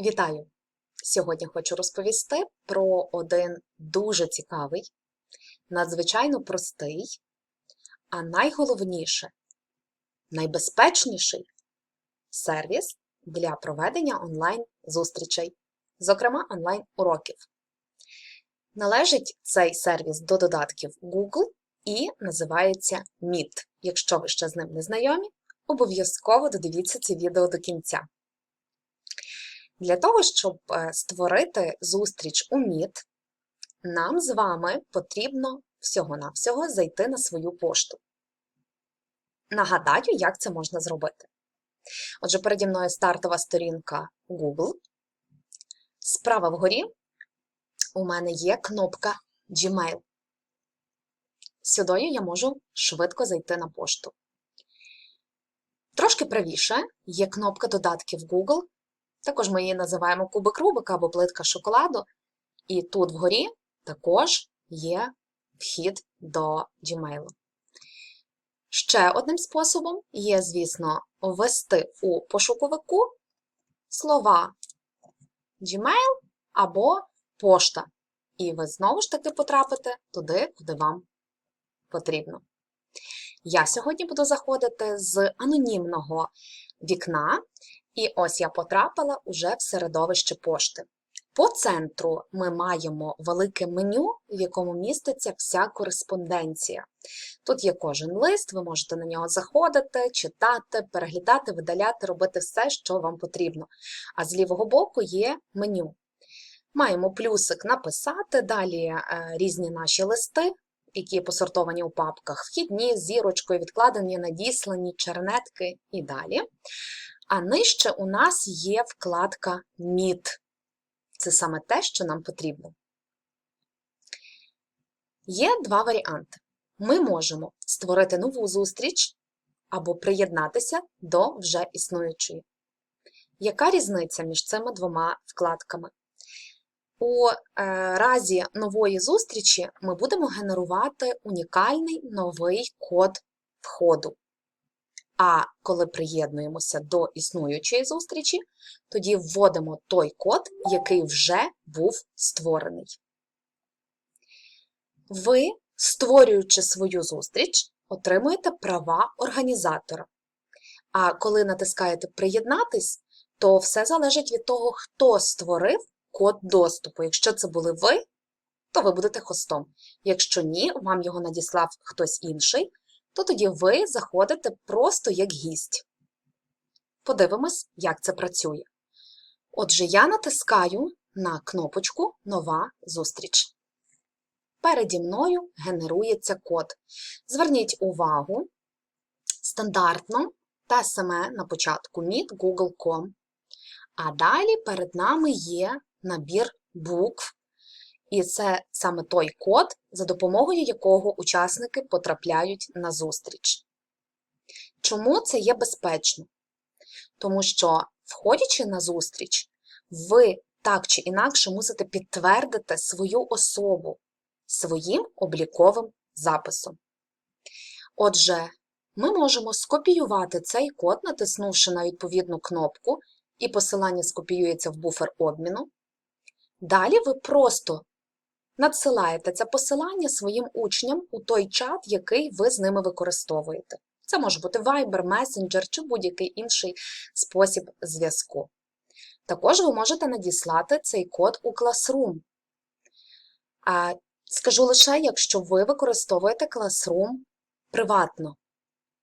Вітаю! Сьогодні хочу розповісти про один дуже цікавий, надзвичайно простий, а найголовніше, найбезпечніший сервіс для проведення онлайн-зустрічей, зокрема онлайн-уроків. Належить цей сервіс до додатків Google і називається Meet. Якщо ви ще з ним не знайомі, обов'язково додивіться це відео до кінця. Для того, щоб е, створити зустріч у Meet, нам з вами потрібно всього-навсього зайти на свою пошту. Нагадаю, як це можна зробити. Отже, переді мною стартова сторінка Google. Справа вгорі у мене є кнопка Gmail. Сюди я можу швидко зайти на пошту. Трошки правіше є кнопка додатків Google. Також ми її називаємо кубик Рубика або плитка шоколаду. І тут вгорі також є вхід до Gmail. Ще одним способом є, звісно, ввести у пошуковику слова Gmail або пошта. І ви знову ж таки потрапите туди, куди вам потрібно. Я сьогодні буду заходити з анонімного вікна, і ось я потрапила уже в середовище пошти. По центру ми маємо велике меню, в якому міститься вся кореспонденція. Тут є кожен лист, ви можете на нього заходити, читати, переглядати, видаляти, робити все, що вам потрібно. А з лівого боку є меню. Маємо плюсик написати, далі е, різні наші листи, які посортовані у папках, вхідні, з зірочкою, відкладені, надіслані, чернетки і далі. А нижче у нас є вкладка Meet. Це саме те, що нам потрібно. Є два варіанти. Ми можемо створити нову зустріч або приєднатися до вже існуючої. Яка різниця між цими двома вкладками? У е, разі нової зустрічі ми будемо генерувати унікальний новий код входу. А коли приєднуємося до існуючої зустрічі, тоді вводимо той код, який вже був створений. Ви, створюючи свою зустріч, отримуєте права організатора. А коли натискаєте Приєднатись, то все залежить від того, хто створив код доступу. Якщо це були ви, то ви будете хостом. Якщо ні, вам його надіслав хтось інший, то тоді ви заходите просто як гість. Подивимось, як це працює. Отже, я натискаю на кнопочку Нова зустріч. Переді мною генерується код. Зверніть увагу, стандартно те саме на початку Meet Google.com. А далі перед нами є набір букв, і це саме той код, за допомогою якого учасники потрапляють на зустріч. Чому це є безпечно? Тому що, входячи на зустріч, ви так чи інакше мусите підтвердити свою особу своїм обліковим записом. Отже, ми можемо скопіювати цей код, натиснувши на відповідну кнопку, і посилання скопіюється в буфер обміну. Далі ви просто надсилаєте це посилання своїм учням у той чат, який ви з ними використовуєте. Це може бути Viber, Messenger чи будь-який інший спосіб зв'язку. Також ви можете надіслати цей код у Classroom. А Скажу лише, якщо ви використовуєте Classroom приватно.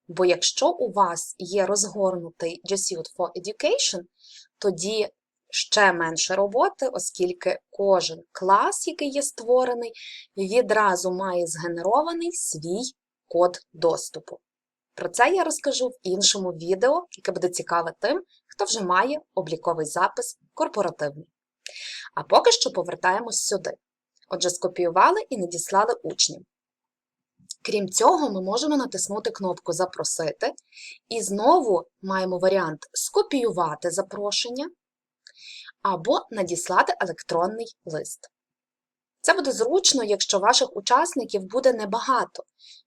Бо якщо у вас є розгорнутий G Suite for Education, тоді ще менше роботи, оскільки кожен клас, який є створений, відразу має згенерований свій код доступу. Про це я розкажу в іншому відео, яке буде цікаве тим, хто вже має обліковий запис корпоративний. А поки що повертаємось сюди. Отже, скопіювали і надіслали учням. Крім цього, ми можемо натиснути кнопку Запросити і знову маємо варіант скопіювати запрошення або надіслати електронний лист. Це буде зручно, якщо ваших учасників буде небагато.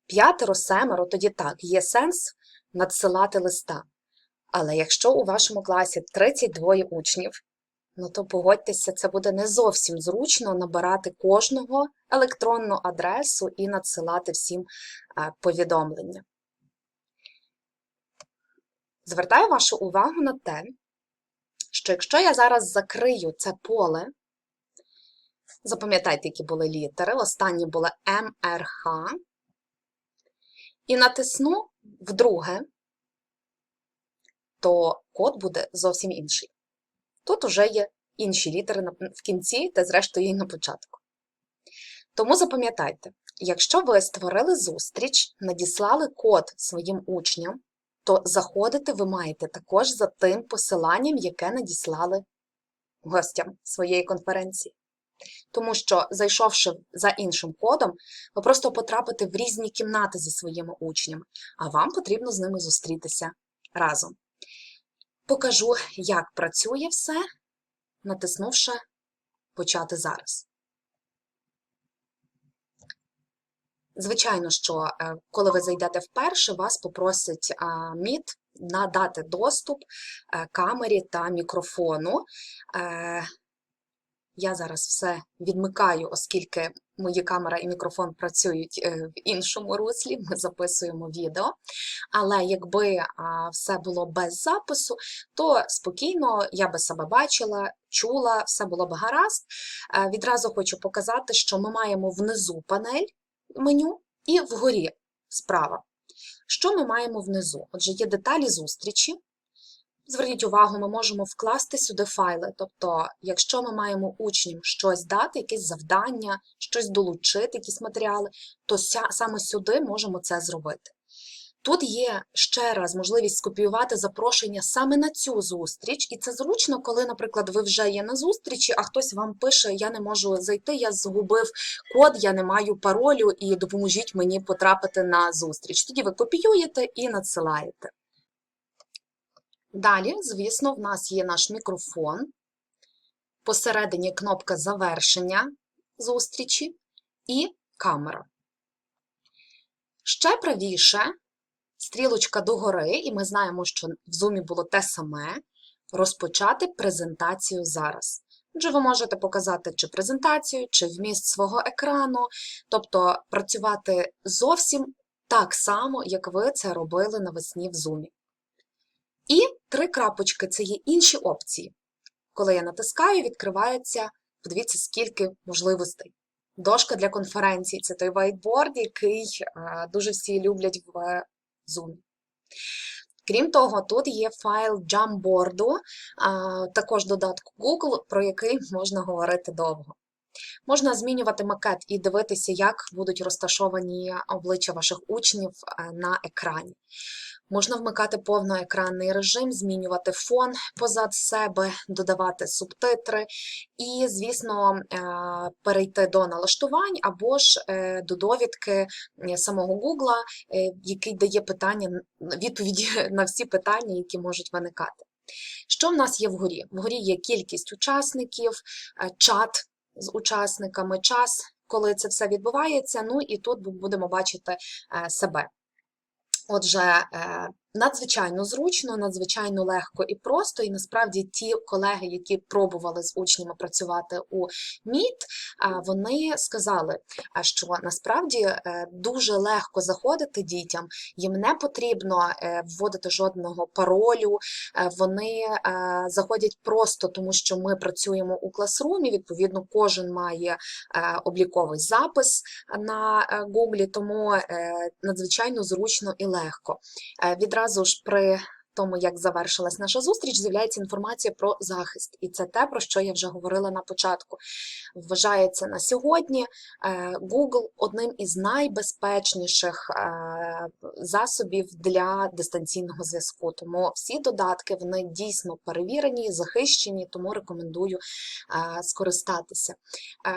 П'ятеро, семеро, тоді так, є сенс надсилати листа. Але якщо у вашому класі 32 учнів, Ну то погодьтеся, це буде не зовсім зручно набирати кожного електронну адресу і надсилати всім е, повідомлення. Звертаю вашу увагу на те, що якщо я зараз закрию це поле, запам'ятайте, які були літери, останні були МРХ, і натисну вдруге, то код буде зовсім інший. Тут уже є інші літери в кінці та, зрештою, і на початку. Тому запам'ятайте, якщо ви створили зустріч, надіслали код своїм учням, то заходити ви маєте також за тим посиланням, яке надіслали гостям своєї конференції. Тому що, зайшовши за іншим кодом, ви просто потрапите в різні кімнати зі своїми учнями, а вам потрібно з ними зустрітися разом. Покажу, як працює все, натиснувши Почати зараз. Звичайно, що е, коли ви зайдете вперше, вас попросить Meet надати доступ е, камері та мікрофону. Е, я зараз все відмикаю, оскільки мої камера і мікрофон працюють в іншому руслі, ми записуємо відео. Але якби все було без запису, то спокійно я би себе бачила, чула, все було б гаразд. Відразу хочу показати, що ми маємо внизу панель меню і вгорі справа. Що ми маємо внизу? Отже, є деталі зустрічі. Зверніть увагу, ми можемо вкласти сюди файли. Тобто, якщо ми маємо учням щось дати, якесь завдання, щось долучити, якісь матеріали, то саме сюди можемо це зробити. Тут є ще раз можливість скопіювати запрошення саме на цю зустріч, і це зручно, коли, наприклад, ви вже є на зустрічі, а хтось вам пише: Я не можу зайти, я згубив код, я не маю паролю, і допоможіть мені потрапити на зустріч. Тоді ви копіюєте і надсилаєте. Далі, звісно, в нас є наш мікрофон, посередині кнопка завершення зустрічі і камера. Ще правіше стрілочка догори, і ми знаємо, що в зумі було те саме. Розпочати презентацію зараз. Отже, ви можете показати чи презентацію, чи вміст свого екрану, тобто працювати зовсім так само, як ви це робили навесні в зумі. І три крапочки це є інші опції. Коли я натискаю, відкривається, подивіться, скільки можливостей. Дошка для конференцій це той whiteboard, який дуже всі люблять в Zoom. Крім того, тут є файл Jamboard, також додатку Google, про який можна говорити довго. Можна змінювати макет і дивитися, як будуть розташовані обличчя ваших учнів е, на екрані. Можна вмикати повноекранний режим, змінювати фон позад себе, додавати субтитри, і, звісно, е, перейти до налаштувань або ж е, до довідки самого Google, який дає питання, відповіді на всі питання, які можуть виникати. Що в нас є вгорі? Вгорі є кількість учасників, чат з учасниками, час, коли це все відбувається. Ну і тут будемо бачити е, себе. Отже, е, надзвичайно зручно, надзвичайно легко і просто. І насправді ті колеги, які пробували з учнями працювати у МІД, вони сказали, що насправді е, дуже легко заходити дітям, їм не потрібно е, вводити жодного паролю. Вони заходять просто тому, що ми працюємо у класрумі. Відповідно, кожен має обліковий запис на Гуглі, тому надзвичайно зручно і легко. Відразу одразу ж при тому, як завершилась наша зустріч, з'являється інформація про захист. І це те, про що я вже говорила на початку. Вважається на сьогодні е, Google одним із найбезпечніших е, засобів для дистанційного зв'язку. Тому всі додатки вони дійсно перевірені, захищені, тому рекомендую е, скористатися.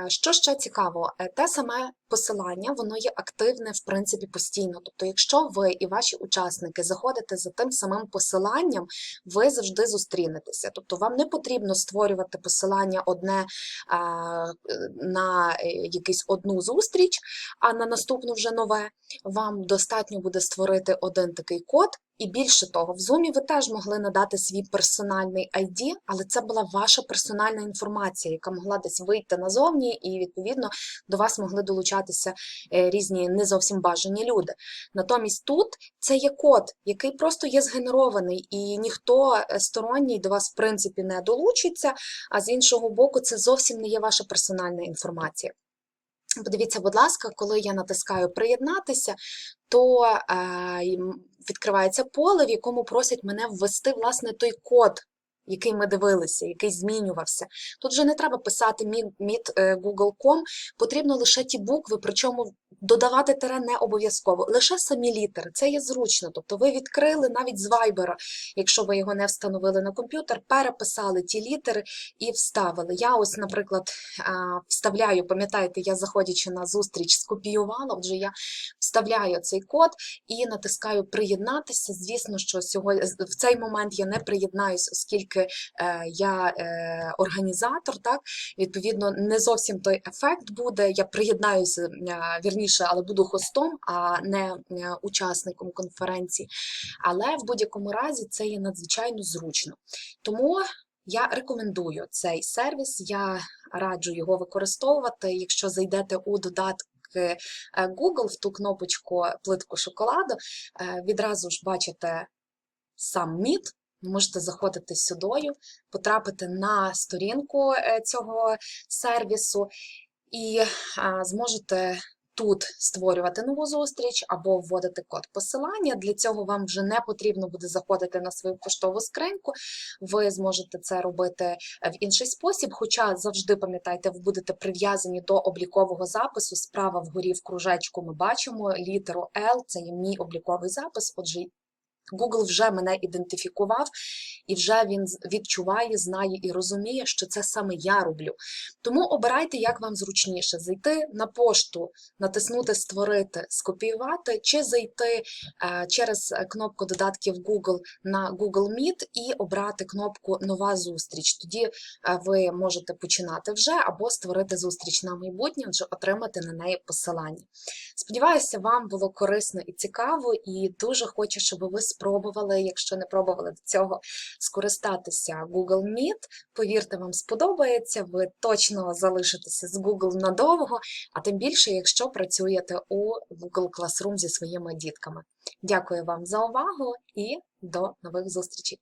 Що ще цікаво, те саме посилання, воно є активне, в принципі, постійно. Тобто, якщо ви і ваші учасники заходите за тим самим посиланням, ви завжди зустрінетеся. Тобто, вам не потрібно створювати посилання одне на е, якусь одну зустріч, а на наступну вже нове. Вам достатньо буде створити один такий код І більше того, в Zoom ви теж могли надати свій персональний ID, але це була ваша персональна інформація, яка могла десь вийти назовні, і відповідно до вас могли долучатися е, різні не зовсім бажані люди. Натомість тут це є код, який просто є згенерований, і ніхто е, сторонній до вас в принципі не долучиться. А з іншого боку, це зовсім не є ваша персональна інформація. Подивіться, будь ласка, коли я натискаю приєднатися, то е, відкривається поле, в якому просять мене ввести власне той код, який ми дивилися, який змінювався. Тут вже не треба писати мід, е, Google.com, потрібно лише ті букви, причому додавати тире не обов'язково, лише самі літери. Це є зручно. Тобто ви відкрили навіть з Viber, якщо ви його не встановили на комп'ютер, переписали ті літери і вставили. Я ось, наприклад, вставляю, пам'ятаєте, я заходячи на зустріч, скопіювала, отже, я вставляю цей код і натискаю приєднатися. Звісно, що сьогодні в цей момент я не приєднаюсь, оскільки е, я е, організатор, так відповідно не зовсім той ефект буде. Я приєднаюся е, вірніше, але буду хостом, а не учасником конференції. Але в будь-якому разі це є надзвичайно зручно. Тому я рекомендую цей сервіс, я раджу його використовувати. Якщо зайдете у додатки Google в ту кнопочку плитку шоколаду, відразу ж бачите сам мід. Можете заходити сюдою, потрапити на сторінку е, цього сервісу і зможете тут створювати нову зустріч або вводити код посилання. Для цього вам вже не потрібно буде заходити на свою поштову скриньку. Ви зможете це робити е, в інший спосіб, хоча завжди пам'ятайте, ви будете прив'язані до облікового запису. Справа вгорі в кружечку ми бачимо літеру L, це є мій обліковий запис. Отже, Google вже мене ідентифікував, і вже він відчуває, знає і розуміє, що це саме я роблю. Тому обирайте, як вам зручніше: зайти на пошту, натиснути Створити, скопіювати, чи зайти е, через е, кнопку додатків Google на Google Meet і обрати кнопку Нова зустріч. Тоді е, ви можете починати вже або створити зустріч на майбутнє, вже отримати на неї посилання. Сподіваюся, вам було корисно і цікаво, і дуже хочу, щоб ви спробували, якщо не пробували до цього, скористатися Google Meet. Повірте, вам сподобається, ви точно залишитеся з Google надовго, а тим більше, якщо працюєте у Google Classroom зі своїми дітками. Дякую вам за увагу і до нових зустрічей!